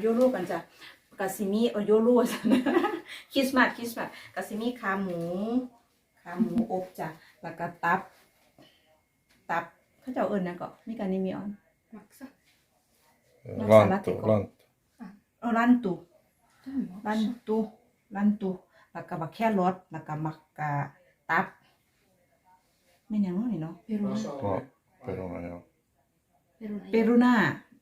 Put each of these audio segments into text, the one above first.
โยโรกันจ้ะกาซิมีโอโยโรจ้ะคริสต์มาสคริสต์มาสกาซิมีขาหมูขาหมูอบจ้ะแล้วก็ตับ ตับเขาเจ้าเอิญนะก็มีการนิมิออน Maksa. No, Lanttu, salatico. lanttu. เออรันตุ Tämä on รัน maksa. ตุรันตุแล้วก็บักแครอทแล้วก็มักกะตับไม่นหยังเน้อนี่เนาะ Peruna. No, peruna, joo. Peruna. เปรูน่า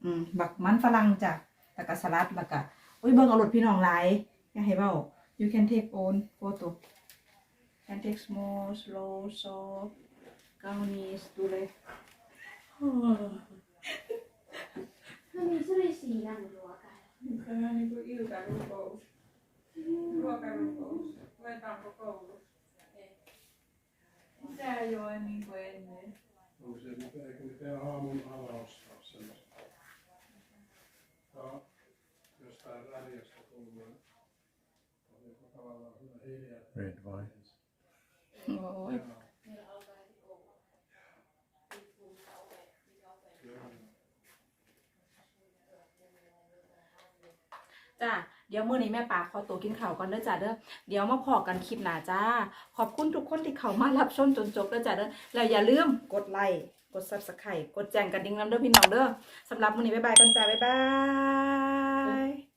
อืมบักมันฝรั่งจ้ะ แล้วก็สลัดแล้วก็อุ้ยเบิ่งเอารถพี่น้องหลายอย่าให้เบ้า you can take own photo can take small slow soft เกาหลีดูเลย No niin, se oli siinä ruokaa. Tämä niin kuin iltarukous. Ruokarukous. Luetaanko koulussa? Ei. Mitä ei ole niin kuin ennen? Onko se, mitä- eikö ne tee aamun alaostaa Red wine. Oh. จ้าเดี๋ยวมื้อนี้แม่ป่าขอตัวกินข้าวก่อนเด้อจ้าเด้อเดี๋ยวมาพอกันคลิปหน้าจ้า ขอบคุณทุกคนที่เข้ามารับชมจนจบเด้อจ้าเด้อแล้วอย่าลืมกดไลค์กด Subscribe กดแจ้งกระดิ่งนำเด้อพี่น้องเด้อสำหรับมื้อนี้บ๊ายบายกันจ้าบ๊ายบาย